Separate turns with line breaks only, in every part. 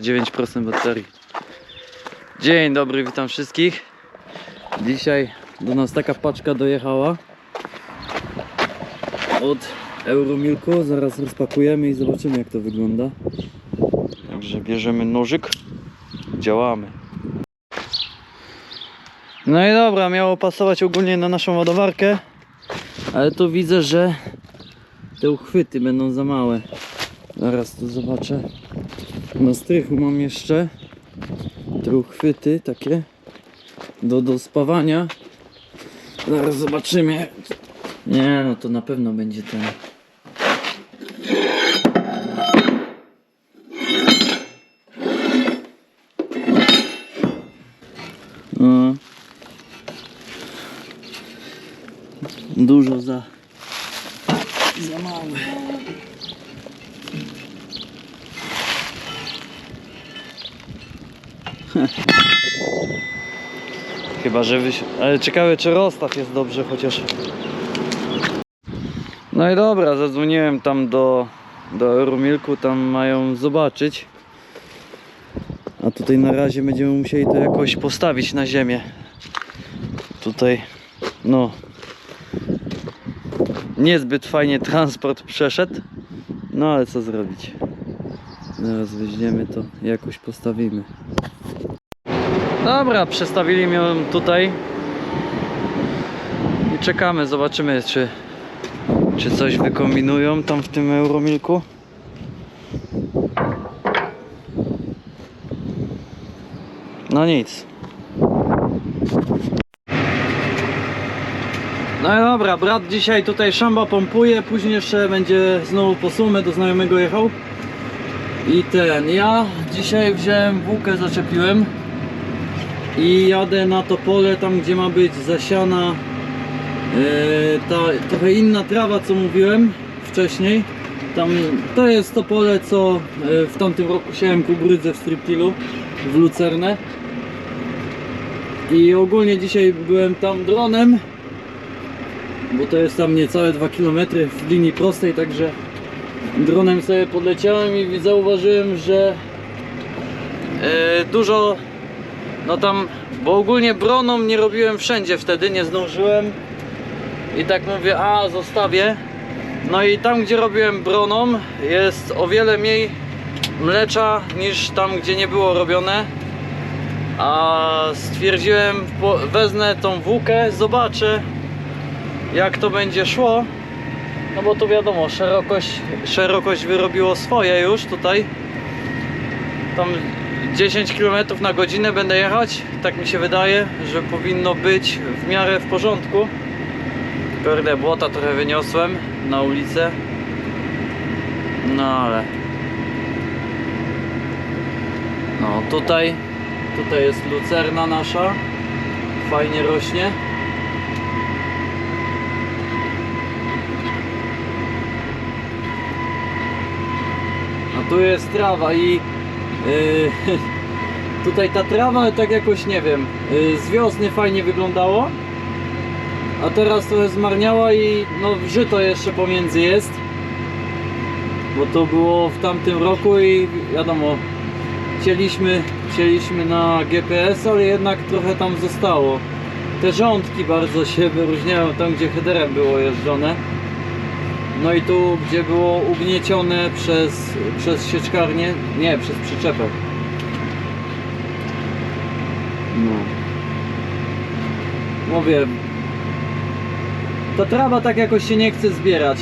9% baterii. Dzień dobry, witam wszystkich. Dzisiaj do nas taka paczka dojechała od Euromilku. Zaraz rozpakujemy i zobaczymy jak to wygląda. Także bierzemy nożyk, działamy. No i dobra, miało pasować ogólnie na naszą ładowarkę, ale tu widzę, że te uchwyty będą za małe. Zaraz tu zobaczę. Na strychu mam jeszcze te uchwyty takie do, do spawania. Zaraz zobaczymy. Nie, no to na pewno będzie ten. No. Dużo za za małe. Chyba, że wyś... Ale ciekawe, czy rozstaw jest dobrze chociaż. No i dobra, zadzwoniłem tam do, do Euromilku, tam mają zobaczyć. A tutaj na razie będziemy musieli to jakoś postawić na ziemię. Tutaj, no. Niezbyt fajnie transport przeszedł. No ale co zrobić? Zaraz weźmiemy to, jakoś postawimy. Dobra, przestawili ją tutaj i czekamy, zobaczymy czy, czy coś wykombinują tam w tym Euromilku. No nic. No i dobra, brat dzisiaj tutaj szamba pompuje, później jeszcze będzie znowu po sumę do znajomego jechał. I ten, ja dzisiaj wziąłem włókę, zaczepiłem i jadę na to pole tam gdzie ma być zasiana e, ta trochę inna trawa co mówiłem wcześniej. Tam to jest to pole co e, w tamtym roku siałem kukurydzę w striptilu w Lucernę. I ogólnie dzisiaj byłem tam dronem bo to jest tam niecałe 2 km w linii prostej także dronem sobie podleciałem i zauważyłem, że e, dużo no tam, bo ogólnie broną nie robiłem wszędzie wtedy, nie zdążyłem. I tak mówię, a zostawię. No i tam gdzie robiłem broną jest o wiele mniej mlecza niż tam gdzie nie było robione. A stwierdziłem, wezmę tą włókę, zobaczę jak to będzie szło. No bo tu wiadomo, szerokość, szerokość wyrobiło swoje już tutaj. Tam 10 km na godzinę będę jechać, tak mi się wydaje, że powinno być w miarę w porządku. Kurde, błota trochę wyniosłem na ulicę. No ale... No tutaj, tutaj jest lucerna nasza. Fajnie rośnie. A tu jest trawa i tutaj ta trawa tak jakoś nie wiem, yy, z wiosny fajnie wyglądało. A teraz trochę zmarniała i no żyto jeszcze pomiędzy jest. Bo to było w tamtym roku i wiadomo, chcieliśmy, chcieliśmy na GPS, ale jednak trochę tam zostało. Te rządki bardzo się wyróżniają tam gdzie headerem było jeżdżone. No i tu, gdzie było ugniecione przez, przez sieczkarnię, nie, przez przyczepę. No. Mówię, ta trawa tak jakoś się nie chce zbierać.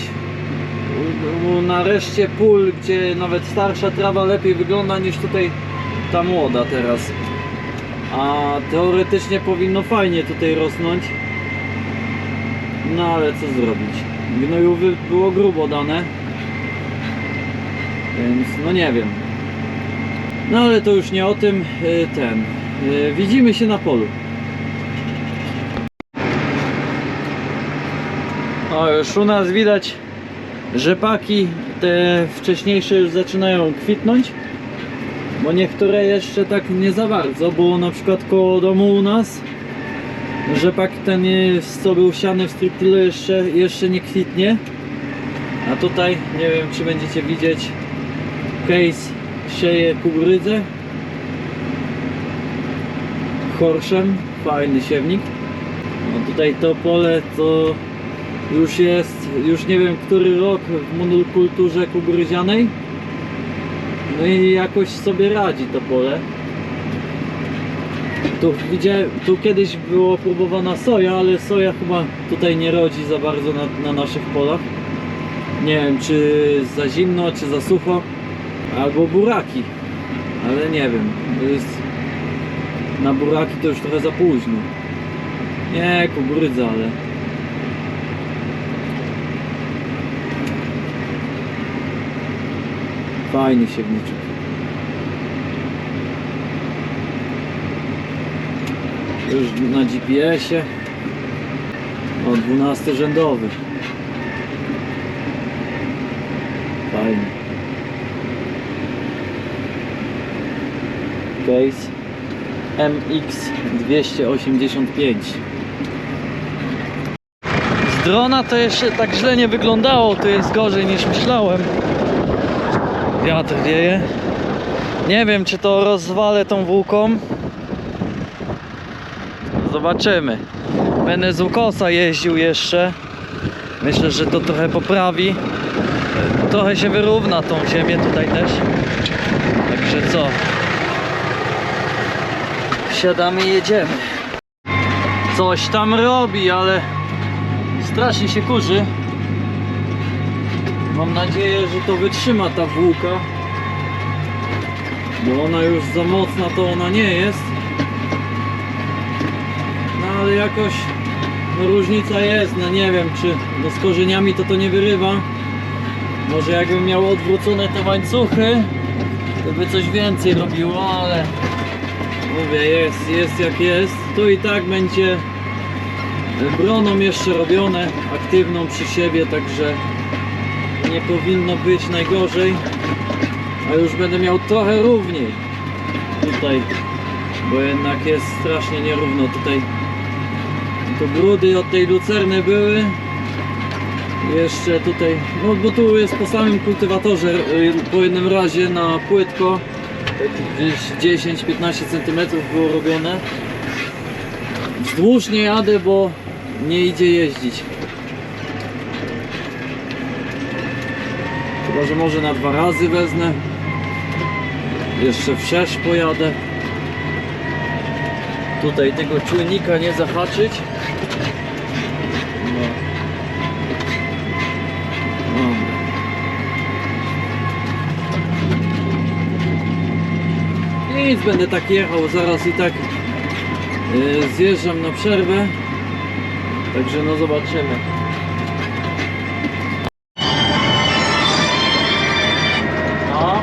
Na reszcie pól, gdzie nawet starsza trawa lepiej wygląda niż tutaj ta młoda teraz. A teoretycznie powinno fajnie tutaj rosnąć. No ale co zrobić? Gnoju było grubo dane. Więc no nie wiem. No ale to już nie o tym. y, Ten. y, Widzimy się na polu. O, już u nas widać rzepaki te wcześniejsze już zaczynają kwitnąć. Bo niektóre jeszcze tak nie za bardzo, bo na przykład koło domu u nas rzepak ten jest, co był siany w striptilu jeszcze, jeszcze nie kwitnie. A tutaj nie wiem czy będziecie widzieć case sieje kukurydzę chorszem, fajny siewnik. No tutaj to pole to już jest, już nie wiem który rok w monokulturze kukurydzianej. No i jakoś sobie radzi to pole. Tu widziałem, tu kiedyś było próbowana soja, ale soja chyba tutaj nie rodzi za bardzo na, na naszych polach. Nie wiem, czy za zimno, czy za sucho, albo buraki, ale nie wiem. Jest na buraki to już trochę za późno. Nie, kukurydza, ale. Fajny siewniczek. Już na GPS-ie. O 12 rzędowy. Fajny. Case MX285 Z drona to jeszcze tak źle nie wyglądało, tu jest gorzej niż myślałem Wiatr wieje Nie wiem czy to rozwalę tą włóką Zobaczymy Będę z ukosa jeździł jeszcze Myślę, że to trochę poprawi Trochę się wyrówna tą ziemię tutaj też Także co Siadamy i jedziemy. Coś tam robi, ale strasznie się kurzy. Mam nadzieję, że to wytrzyma ta włóka. Bo ona już za mocna to ona nie jest. Jakoś no, różnica jest. No nie wiem, czy no, z korzeniami to to nie wyrywa. Może jakbym miał odwrócone te łańcuchy, to by coś więcej robiło, ale Mówię, jest, jest jak jest. Tu i tak będzie broną jeszcze robione, aktywną przy siebie, także nie powinno być najgorzej. A już będę miał trochę równiej tutaj, bo jednak jest strasznie nierówno tutaj. Tu brudy od tej lucerny były. Jeszcze tutaj, no bo tu jest po samym kultywatorze y, po jednym razie na płytko gdzieś 10-15 cm było robione. Wzdłuż nie jadę, bo nie idzie jeździć. Chyba, że może na dwa razy wezmę. Jeszcze wszerz pojadę. Tutaj tego czujnika nie zahaczyć. Będę tak jechał, zaraz i tak yy, zjeżdżam na przerwę. Także no zobaczymy. No.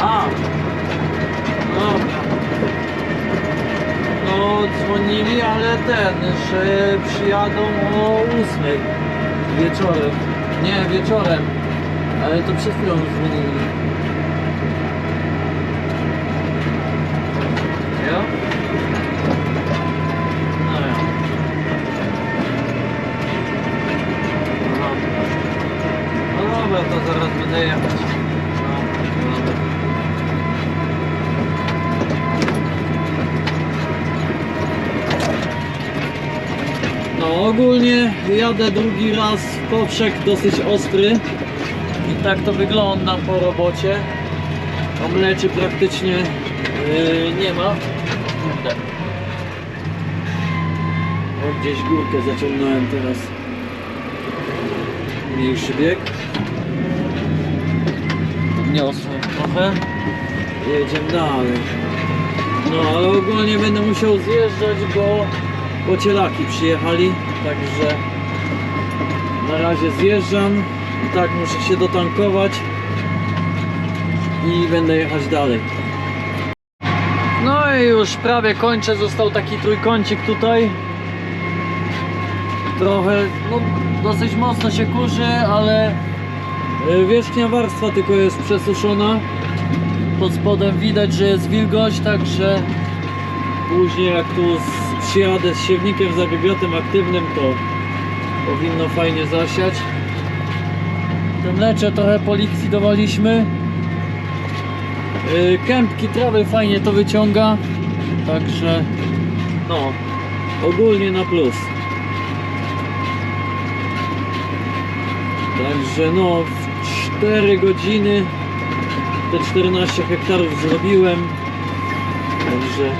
A. Dobra. No dzwonili, ale ten, że przyjadą o 8 wieczorem. Nie, wieczorem. Ale to przed chwilą dzwonili. No ogólnie jadę drugi raz w poprzek dosyć ostry i tak to wygląda po robocie. Omleczy praktycznie yy, nie ma. Kurde. O, gdzieś górkę zaciągnąłem teraz. Mniejszy bieg. Podniosłem trochę. Jedziemy dalej. No ale ogólnie będę musiał zjeżdżać, bo pocielaki przyjechali, także na razie zjeżdżam. I tak muszę się dotankować i będę jechać dalej. No i już prawie kończę, został taki trójkącik tutaj. Trochę, no dosyć mocno się kurzy, ale y, wierzchnia warstwa tylko jest przesuszona. Pod spodem widać, że jest wilgoć, także później jak tu przyjadę z siewnikiem z agregatem aktywnym, to powinno fajnie zasiać. Te mlecze trochę polikwidowaliśmy. Yy, Kępki trawy fajnie to wyciąga. Także no, ogólnie na plus. Także no, w 4 godziny te 14 hektarów zrobiłem. Także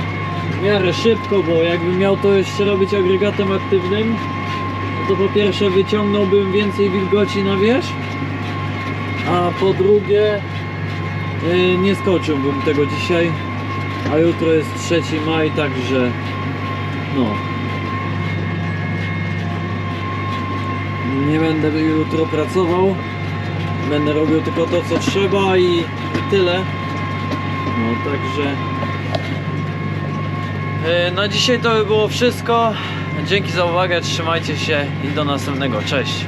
w miarę szybko, bo jakbym miał to jeszcze robić agregatem aktywnym, to po pierwsze wyciągnąłbym więcej wilgoci na wierzch, a po drugie yy, nie skoczyłbym tego dzisiaj, a jutro jest 3 maj, także no. Nie będę jutro pracował. Będę robił tylko to co trzeba i, i tyle. No także. Yy, Na dzisiaj to by było wszystko. Dzięki za uwagę, trzymajcie się i do następnego. Cześć.